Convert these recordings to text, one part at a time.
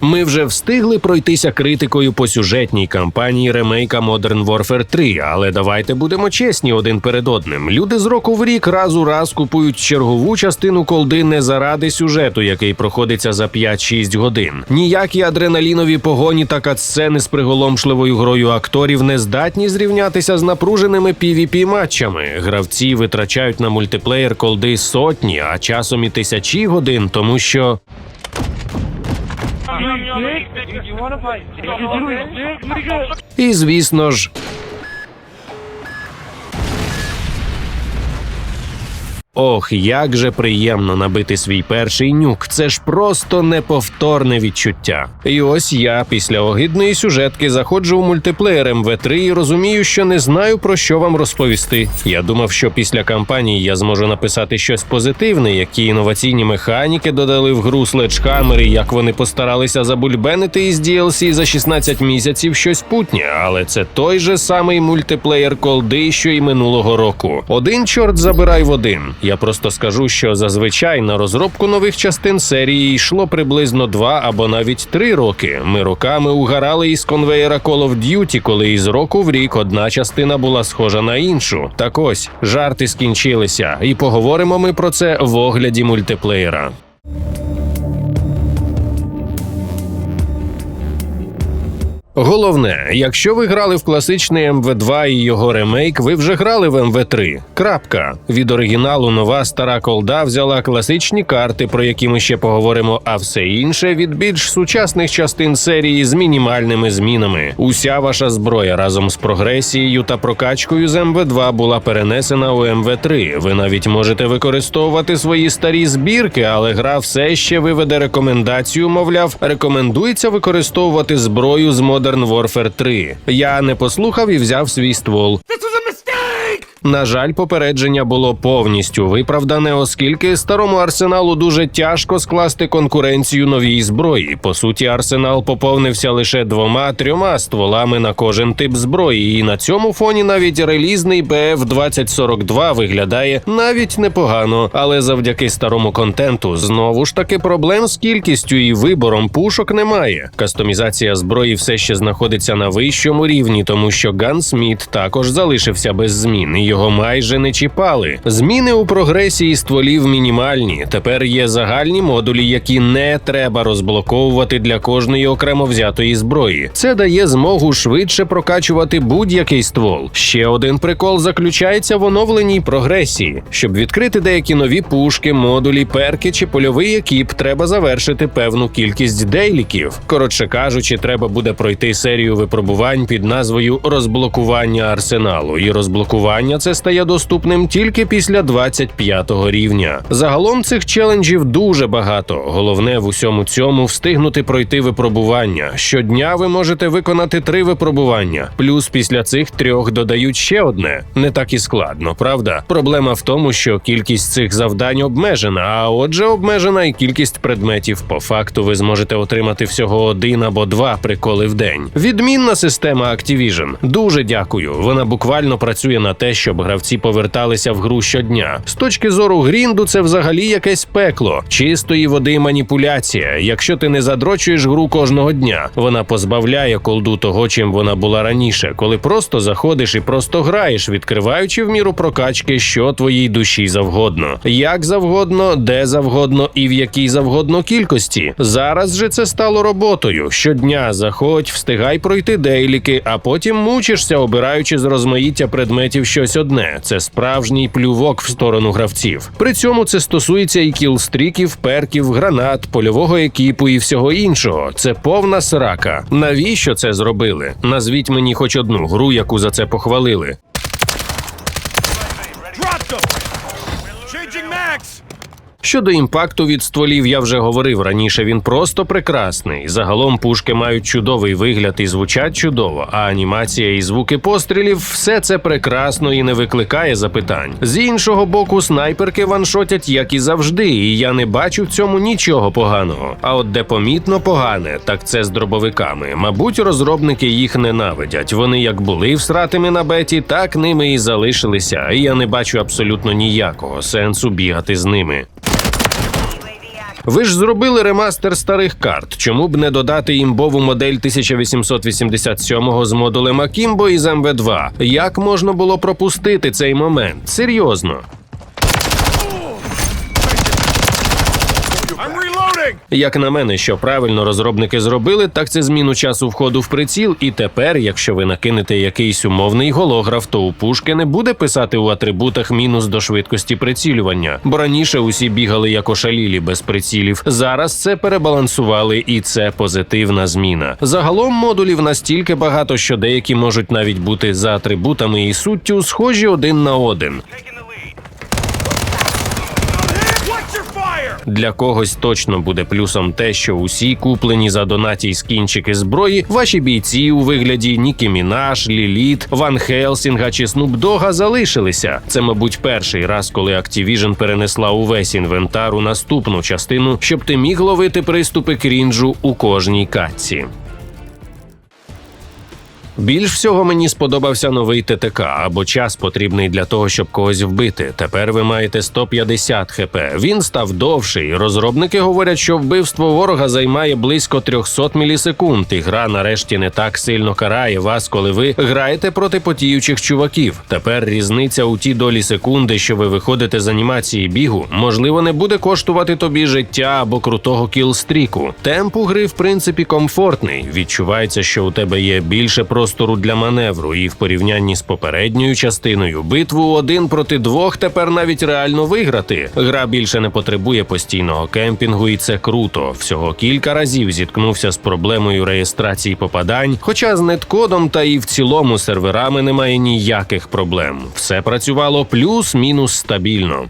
Ми вже встигли пройтися критикою по сюжетній кампанії ремейка Modern Warfare 3, але давайте будемо чесні один перед одним. Люди з року в рік раз у раз купують чергову частину колди не заради сюжету, який проходиться за 5-6 годин. Ніякі адреналінові погоні та катсцени з приголомшливою грою акторів не здатні зрівнятися з напруженими pvp матчами. Гравці витрачають на мультиплеєр колди сотні, а часом і тисячі годин, тому що. І звісно ж. Ох, як же приємно набити свій перший нюк. Це ж просто неповторне відчуття. І ось я після огидної сюжетки заходжу у мультиплеєр МВ3 і розумію, що не знаю про що вам розповісти. Я думав, що після кампанії я зможу написати щось позитивне, які інноваційні механіки додали в гру Sledgehammer як вони постаралися забульбенити із DLC за 16 місяців щось путнє, але це той же самий мультиплеєр колди, що й минулого року. Один чорт забирай в один. Я просто скажу, що зазвичай на розробку нових частин серії йшло приблизно два або навіть три роки. Ми роками угорали із конвеєра Call of Duty, коли із року в рік одна частина була схожа на іншу. Так ось жарти скінчилися, і поговоримо ми про це в огляді мультиплеєра. Головне, якщо ви грали в класичний МВ2 і його ремейк, ви вже грали в МВ3. Крапка. Від оригіналу нова стара колда взяла класичні карти, про які ми ще поговоримо, а все інше від більш сучасних частин серії з мінімальними змінами. Уся ваша зброя разом з прогресією та прокачкою з МВ2 була перенесена у МВ3. Ви навіть можете використовувати свої старі збірки, але гра все ще виведе рекомендацію, мовляв, рекомендується використовувати зброю з Modern Warfare 3. Я не послухав і взяв свій ствол. На жаль, попередження було повністю виправдане, оскільки старому арсеналу дуже тяжко скласти конкуренцію новій зброї. По суті, арсенал поповнився лише двома-трьома стволами на кожен тип зброї, і на цьому фоні навіть релізний BF 2042 виглядає навіть непогано. Але завдяки старому контенту знову ж таки проблем з кількістю і вибором пушок немає. Кастомізація зброї все ще знаходиться на вищому рівні, тому що Gunsmith також залишився без змін. Його майже не чіпали. Зміни у прогресії стволів мінімальні. Тепер є загальні модулі, які не треба розблоковувати для кожної окремо взятої зброї. Це дає змогу швидше прокачувати будь-який ствол. Ще один прикол заключається в оновленій прогресії. Щоб відкрити деякі нові пушки, модулі, перки чи польовий екіп, треба завершити певну кількість дейліків. Коротше кажучи, треба буде пройти серію випробувань під назвою розблокування арсеналу. І розблокування це стає доступним тільки після 25-го рівня. Загалом цих челенджів дуже багато. Головне в усьому цьому встигнути пройти випробування. Щодня ви можете виконати три випробування. Плюс після цих трьох додають ще одне. Не так і складно, правда? Проблема в тому, що кількість цих завдань обмежена, а отже, обмежена і кількість предметів. По факту ви зможете отримати всього один або два приколи в день. Відмінна система Activision. Дуже дякую. Вона буквально працює на те, щоб гравці поверталися в гру щодня. З точки зору грінду, це взагалі якесь пекло, чистої води маніпуляція. Якщо ти не задрочуєш гру кожного дня, вона позбавляє колду того, чим вона була раніше, коли просто заходиш і просто граєш, відкриваючи в міру прокачки, що твоїй душі завгодно, як завгодно, де завгодно і в якій завгодно кількості. Зараз же це стало роботою. Щодня заходь, встигай пройти дейліки, а потім мучишся, обираючи з розмаїття предметів щось одне. Це справжній плювок в сторону гравців. При цьому це стосується і кілстріків, перків, гранат, польового екіпу і всього іншого. Це повна срака. Навіщо це зробили? Назвіть мені хоч одну гру, яку за це похвалили. Щодо імпакту від стволів, я вже говорив раніше. Він просто прекрасний. Загалом пушки мають чудовий вигляд і звучать чудово. А анімація і звуки пострілів все це прекрасно і не викликає запитань. З іншого боку, снайперки ваншотять, як і завжди, і я не бачу в цьому нічого поганого. А от де помітно погане, так це з дробовиками. Мабуть, розробники їх ненавидять. Вони як були всратими на беті, так ними і залишилися. І я не бачу абсолютно ніякого сенсу бігати з ними. Ви ж зробили ремастер старих карт. Чому б не додати імбову модель 1887-го з модулем Акімбо із МВ2? Як можна було пропустити цей момент? Серйозно. Як на мене, що правильно розробники зробили, так це зміну часу входу в приціл. І тепер, якщо ви накинете якийсь умовний голограф, то у пушки не буде писати у атрибутах мінус до швидкості прицілювання. Бо раніше усі бігали як ошалілі без прицілів. Зараз це перебалансували, і це позитивна зміна. Загалом модулів настільки багато, що деякі можуть навіть бути за атрибутами і суттю схожі один на один. Для когось точно буде плюсом те, що усі куплені за донаті скінчики зброї, ваші бійці у вигляді Нікі Мінаш, Ліліт, Ван Хелсінга чи Снупдога залишилися. Це, мабуть, перший раз, коли Activision перенесла увесь інвентар у наступну частину, щоб ти міг ловити приступи крінжу у кожній катці. Більш всього мені сподобався новий ТТК або час потрібний для того, щоб когось вбити. Тепер ви маєте 150 хп. Він став довший. Розробники говорять, що вбивство ворога займає близько 300 мілісекунд, і гра нарешті не так сильно карає вас, коли ви граєте проти потіючих чуваків. Тепер різниця у ті долі секунди, що ви виходите з анімації бігу, можливо, не буде коштувати тобі життя або крутого кілстріку. Темп у гри, в принципі, комфортний. Відчувається, що у тебе є більше простору для маневру, і в порівнянні з попередньою частиною битву один проти двох тепер навіть реально виграти. Гра більше не потребує постійного кемпінгу, і це круто. Всього кілька разів зіткнувся з проблемою реєстрації попадань. Хоча з неткодом та і в цілому серверами немає ніяких проблем. Все працювало плюс-мінус стабільно.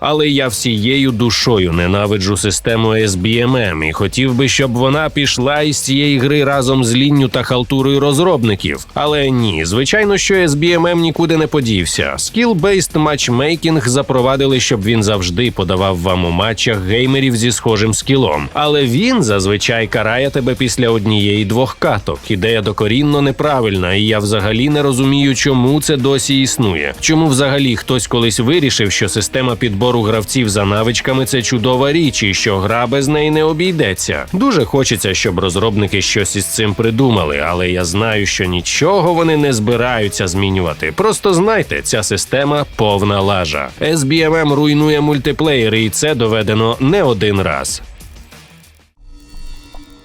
Але я всією душою ненавиджу систему SBMM і хотів би, щоб вона пішла із цієї гри разом з лінню та халтурою розробників. Але ні, звичайно, що SBMM нікуди не подівся. Skill-based матчмейкінг запровадили, щоб він завжди подавав вам у матчах геймерів зі схожим скілом. Але він зазвичай карає тебе після однієї двох каток. Ідея докорінно неправильна, і я взагалі не розумію, чому це досі існує. Чому взагалі хтось колись вирішив, що система підбору гравців за навичками це чудова річ, і що гра без неї не обійдеться. Дуже хочеться, щоб розробники щось із цим придумали, але я знаю, що нічого вони не збираються змінювати. Просто знайте, ця система повна лажа. SBMM руйнує мультиплеєри, і це доведено не один раз.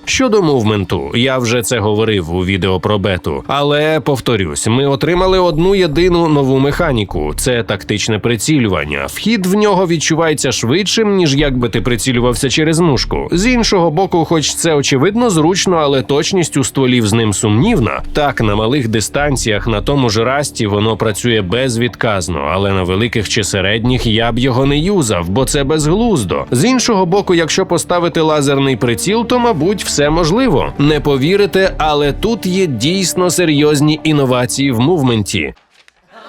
Щодо мувменту, я вже це говорив у відео про бету. Але повторюсь, ми отримали одну єдину нову механіку: це тактичне прицілювання. Вхід в нього відчувається швидшим, ніж якби ти прицілювався через мушку. З іншого боку, хоч це очевидно зручно, але точність у стволів з ним сумнівна. Так, на малих дистанціях на тому ж расті воно працює безвідказно, але на великих чи середніх я б його не юзав, бо це безглуздо. З іншого боку, якщо поставити лазерний приціл, то мабуть все можливо. Не повірите, але тут є дійсно серйозні інновації в мувменті.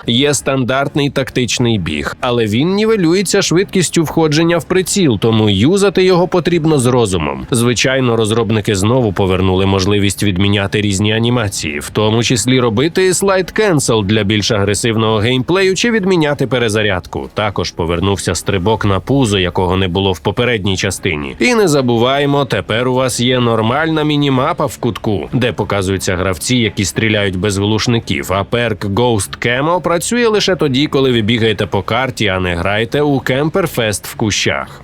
Є стандартний тактичний біг, але він нівелюється швидкістю входження в приціл, тому юзати його потрібно з розумом. Звичайно, розробники знову повернули можливість відміняти різні анімації, в тому числі робити слайд кенсел для більш агресивного геймплею чи відміняти перезарядку. Також повернувся стрибок на пузо, якого не було в попередній частині. І не забуваємо, тепер у вас є нормальна мінімапа в кутку, де показуються гравці, які стріляють без глушників. А перк Ghost Camo працює лише тоді, коли ви бігаєте по карті, а не граєте у Кемперфест в кущах.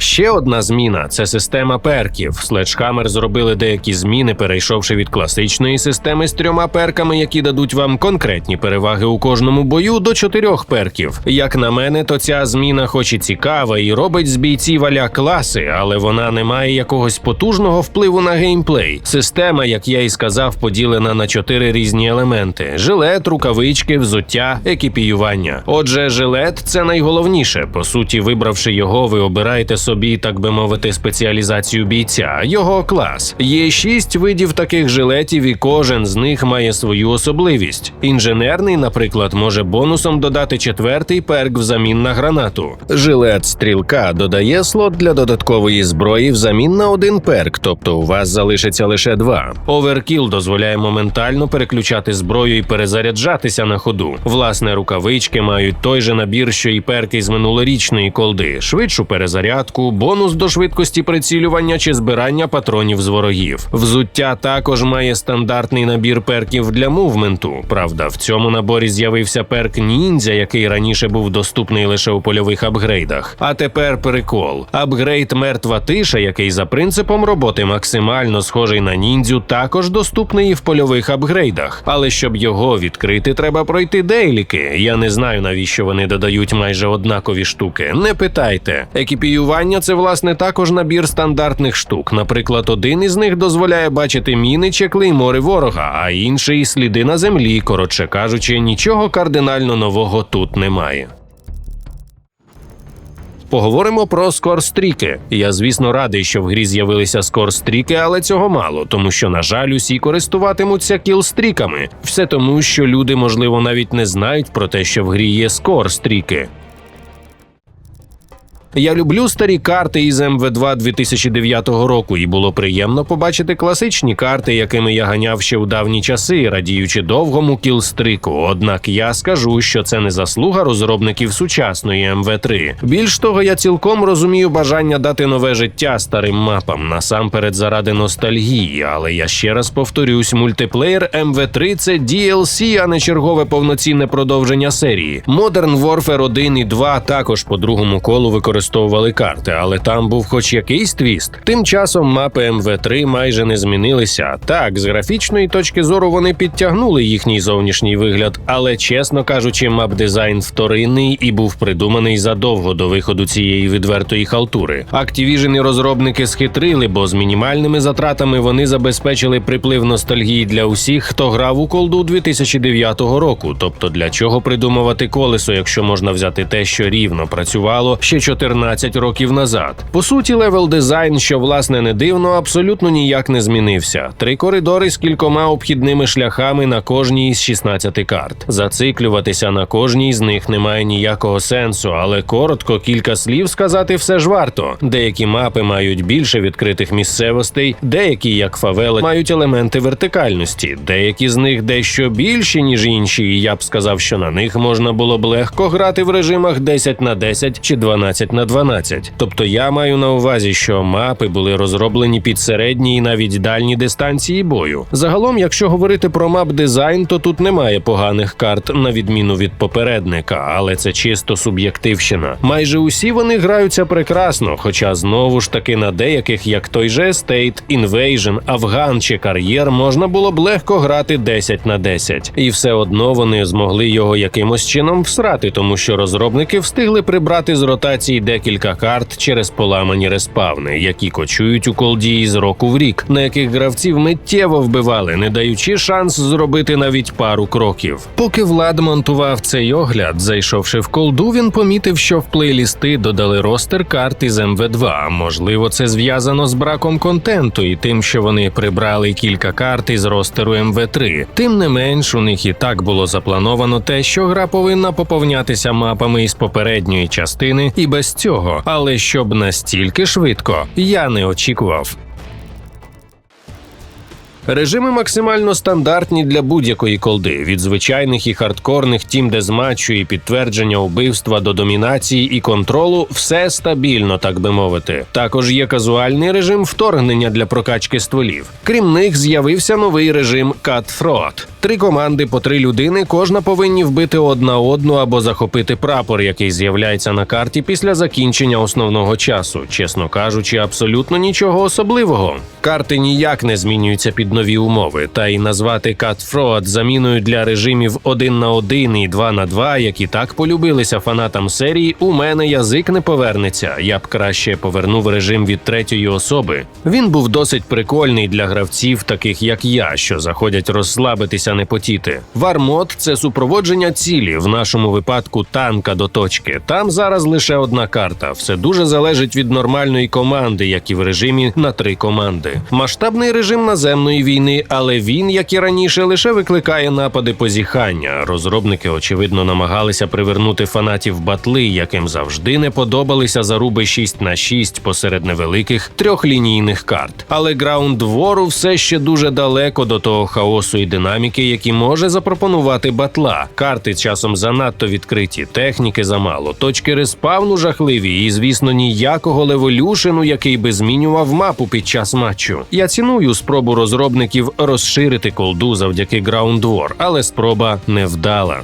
Ще одна зміна це система перків. Sledgehammer зробили деякі зміни, перейшовши від класичної системи з трьома перками, які дадуть вам конкретні переваги у кожному бою, до чотирьох перків. Як на мене, то ця зміна, хоч і цікава, і робить з бійців аля класи, але вона не має якогось потужного впливу на геймплей. Система, як я і сказав, поділена на чотири різні елементи: жилет, рукавички, взуття, екіпіювання. Отже, жилет це найголовніше. По суті, вибравши його, ви обираєте собі собі, так би мовити, спеціалізацію бійця, його клас. Є шість видів таких жилетів, і кожен з них має свою особливість. Інженерний, наприклад, може бонусом додати четвертий перк взамін на гранату. Жилет стрілка додає слот для додаткової зброї взамін на один перк, тобто у вас залишиться лише два. Оверкіл дозволяє моментально переключати зброю і перезаряджатися на ходу. Власне, рукавички мають той же набір, що і перки з минулорічної колди, швидшу перезарядку, бонус до швидкості прицілювання чи збирання патронів з ворогів. Взуття також має стандартний набір перків для мувменту. Правда, в цьому наборі з'явився перк ніндзя, який раніше був доступний лише у польових апгрейдах. А тепер прикол. Апгрейд мертва тиша, який за принципом роботи максимально схожий на ніндзю, також доступний і в польових апгрейдах. Але щоб його відкрити, треба пройти дейліки. Я не знаю, навіщо вони додають майже однакові штуки. Не питайте. Екіпіювання це власне також набір стандартних штук. Наприклад, один із них дозволяє бачити міни чи клеймори ворога, а інший сліди на землі. Коротше кажучи, нічого кардинально нового тут немає. Поговоримо про скорстріки. Я, звісно, радий, що в грі з'явилися скорстріки, але цього мало, тому що, на жаль, усі користуватимуться кілстріками. Все тому, що люди, можливо, навіть не знають про те, що в грі є скорстріки. Я люблю старі карти із МВ2 2009 року, і було приємно побачити класичні карти, якими я ганяв ще у давні часи, радіючи довгому кілстрику. Однак я скажу, що це не заслуга розробників сучасної МВ3. Більш того, я цілком розумію бажання дати нове життя старим мапам, насамперед заради ностальгії. Але я ще раз повторюсь: мультиплеєр МВ3 це DLC, а не чергове повноцінне продовження серії. Modern Warfare 1 і 2 також по другому колу використовували карти, але там був хоч якийсь твіст. Тим часом мапи МВ3 майже не змінилися. Так, з графічної точки зору вони підтягнули їхній зовнішній вигляд, але чесно кажучи, мап дизайн вторинний і був придуманий задовго до виходу цієї відвертої халтури. Activision і розробники схитрили, бо з мінімальними затратами вони забезпечили приплив ностальгії для усіх, хто грав у колду 2009 року. Тобто для чого придумувати колесо, якщо можна взяти те, що рівно працювало ще 14 років назад. По суті, левел дизайн, що власне не дивно, абсолютно ніяк не змінився. Три коридори з кількома обхідними шляхами на кожній із 16 карт. Зациклюватися на кожній з них немає ніякого сенсу, але коротко кілька слів сказати все ж варто. Деякі мапи мають більше відкритих місцевостей, деякі, як фавели, мають елементи вертикальності, деякі з них дещо більші, ніж інші. І я б сказав, що на них можна було б легко грати в режимах 10 на 10 чи 12 на 12. Тобто я маю на увазі, що мапи були розроблені під середні і навіть дальні дистанції бою. Загалом, якщо говорити про мап дизайн, то тут немає поганих карт на відміну від попередника, але це чисто суб'єктивщина. Майже усі вони граються прекрасно, хоча знову ж таки на деяких, як той же State, Invasion, Афган чи Кар'єр, можна було б легко грати 10 на 10. І все одно вони змогли його якимось чином всрати, тому що розробники встигли прибрати з ротації декілька карт через поламані респавни, які кочують у колді із року в рік, на яких гравців миттєво вбивали, не даючи шанс зробити навіть пару кроків. Поки Влад монтував цей огляд, зайшовши в колду, він помітив, що в плейлісти додали ростер карт із МВ2. Можливо, це зв'язано з браком контенту і тим, що вони прибрали кілька карт із ростеру МВ3. Тим не менш, у них і так було заплановано те, що гра повинна поповнятися мапами із попередньої частини, і без цього, але щоб настільки швидко, я не очікував. Режими максимально стандартні для будь-якої колди, від звичайних і хардкорних тім дезматчу і підтвердження убивства до домінації і контролу все стабільно, так би мовити. Також є казуальний режим вторгнення для прокачки стволів. Крім них, з'явився новий режим Cutthroat. Три команди по три людини, кожна повинні вбити одна одну або захопити прапор, який з'являється на карті після закінчення основного часу. Чесно кажучи, абсолютно нічого особливого. Карти ніяк не змінюються під нові умови, та й назвати Cutthroat заміною для режимів 1 на 1 і 2 на 2, які так полюбилися фанатам серії, у мене язик не повернеться. Я б краще повернув режим від третьої особи. Він був досить прикольний для гравців, таких як я, що заходять розслабитися старатися не потіти. Вармод це супроводження цілі, в нашому випадку танка до точки. Там зараз лише одна карта. Все дуже залежить від нормальної команди, як і в режимі на три команди. Масштабний режим наземної війни, але він, як і раніше, лише викликає напади позіхання. Розробники, очевидно, намагалися привернути фанатів батли, яким завжди не подобалися заруби 6 на 6 посеред невеликих трьохлінійних карт. Але Ground War все ще дуже далеко до того хаосу і динаміки, які може запропонувати батла. Карти часом занадто відкриті, техніки замало, точки респавну жахливі, і звісно, ніякого леволюшену, який би змінював мапу під час матчу. Я ціную спробу розробників розширити колду завдяки Ground War, але спроба невдала.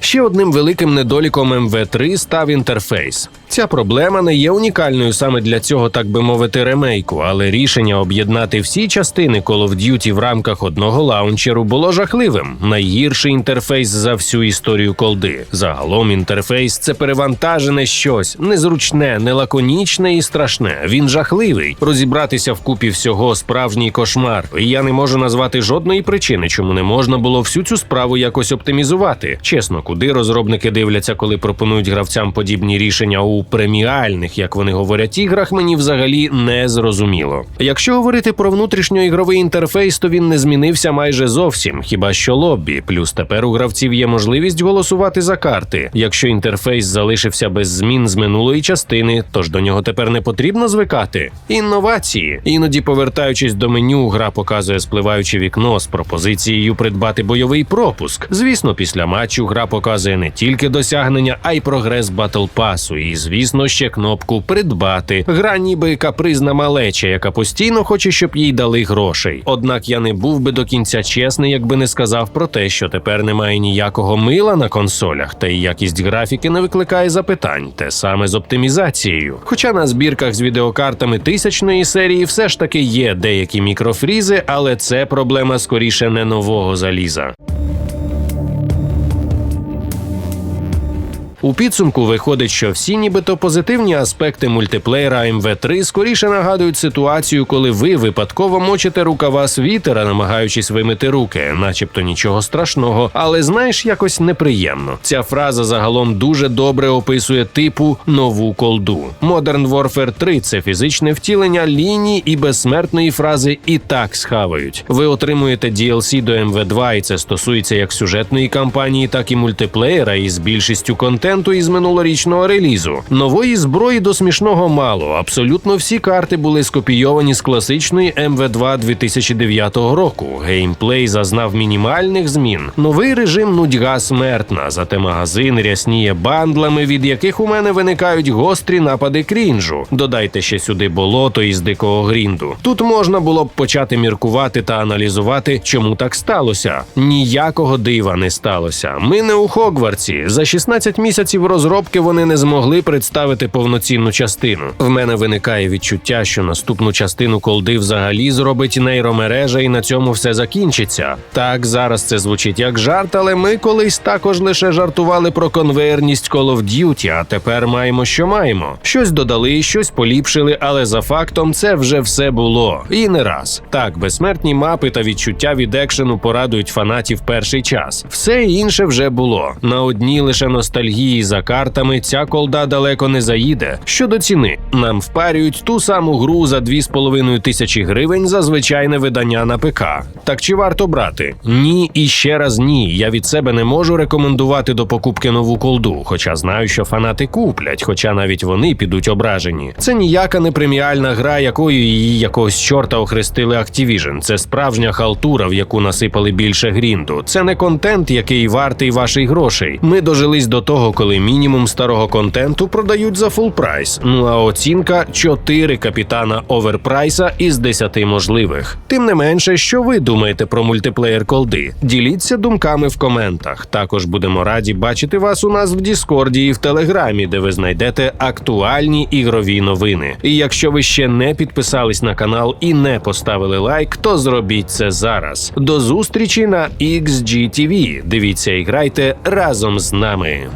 Ще одним великим недоліком МВ3 став інтерфейс. Ця проблема не є унікальною саме для цього, так би мовити, ремейку, але рішення об'єднати всі частини Call of Duty в рамках одного лаунчеру було жахливим. Найгірший інтерфейс за всю історію колди. Загалом інтерфейс це перевантажене щось, незручне, нелаконічне і страшне. Він жахливий. Розібратися в купі всього справжній кошмар. І я не можу назвати жодної причини, чому не можна було всю цю справу якось оптимізувати. Чесно, куди розробники дивляться, коли пропонують гравцям подібні рішення у преміальних, як вони говорять, іграх, мені взагалі не зрозуміло. Якщо говорити про внутрішньоігровий інтерфейс, то він не змінився майже зовсім, хіба що лоббі. Плюс тепер у гравців є можливість голосувати за карти. Якщо інтерфейс залишився без змін з минулої частини, тож до нього тепер не потрібно звикати. Інновації. Іноді, повертаючись до меню, гра показує спливаюче вікно з пропозицією придбати бойовий пропуск. Звісно, після матчу гра показує не тільки досягнення, а й прогрес батл пасу. І звісно, ще кнопку придбати. Гра ніби капризна малеча, яка постійно хоче, щоб їй дали грошей. Однак я не був би до кінця чесний, якби не сказав про те, що тепер немає ніякого мила на консолях, та й якість графіки не викликає запитань, те саме з оптимізацією. Хоча на збірках з відеокартами тисячної серії все ж таки є деякі мікрофрізи, але це проблема скоріше не нового заліза. У підсумку виходить, що всі нібито позитивні аспекти мультиплеєра МВ3 скоріше нагадують ситуацію, коли ви випадково мочите рукава світера, намагаючись вимити руки, начебто нічого страшного, але знаєш, якось неприємно. Ця фраза загалом дуже добре описує типу нову колду. Modern Warfare 3 – це фізичне втілення ліній і безсмертної фрази і так схавають. Ви отримуєте DLC до МВ2, і це стосується як сюжетної кампанії, так і мультиплеєра із більшістю контенту із минулорічного релізу. Нової зброї до смішного мало. Абсолютно всі карти були скопійовані з класичної МВ2 2009 року. Геймплей зазнав мінімальних змін. Новий режим нудьга смертна. Зате магазин рясніє бандлами, від яких у мене виникають гострі напади крінжу. Додайте ще сюди болото із дикого грінду. Тут можна було б почати міркувати та аналізувати, чому так сталося. Ніякого дива не сталося. Ми не у Хогвартсі. За 16 місяців розробки вони не змогли представити повноцінну частину. В мене виникає відчуття, що наступну частину колди взагалі зробить нейромережа, і на цьому все закінчиться. Так, зараз це звучить як жарт, але ми колись також лише жартували про конвейерність Call of Duty, а тепер маємо, що маємо. Щось додали, щось поліпшили, але за фактом це вже все було. І не раз. Так, безсмертні мапи та відчуття від екшену порадують фанатів перший час. Все інше вже було. На одній лише ностальгії за картами ця колда далеко не заїде. Щодо ціни, нам впарюють ту саму гру за 2,5 тисячі гривень за звичайне видання на ПК. Так чи варто брати? Ні, і ще раз ні. Я від себе не можу рекомендувати до покупки нову колду, хоча знаю, що фанати куплять, хоча навіть вони підуть ображені. Це ніяка не преміальна гра, якою її якогось чорта охрестили Activision. Це справжня халтура, в яку насипали більше грінду. Це не контент, який вартий ваших грошей. Ми дожились до того, коли мінімум старого контенту продають за фул прайс. Ну а оцінка 4 капітана оверпрайса із 10 можливих. Тим не менше, що ви думаєте про мультиплеєр колди? Діліться думками в коментах. Також будемо раді бачити вас у нас в Діскорді і в Телеграмі, де ви знайдете актуальні ігрові новини. І якщо ви ще не підписались на канал і не поставили лайк, то зробіть це зараз. До зустрічі на XGTV. Дивіться і грайте разом з нами.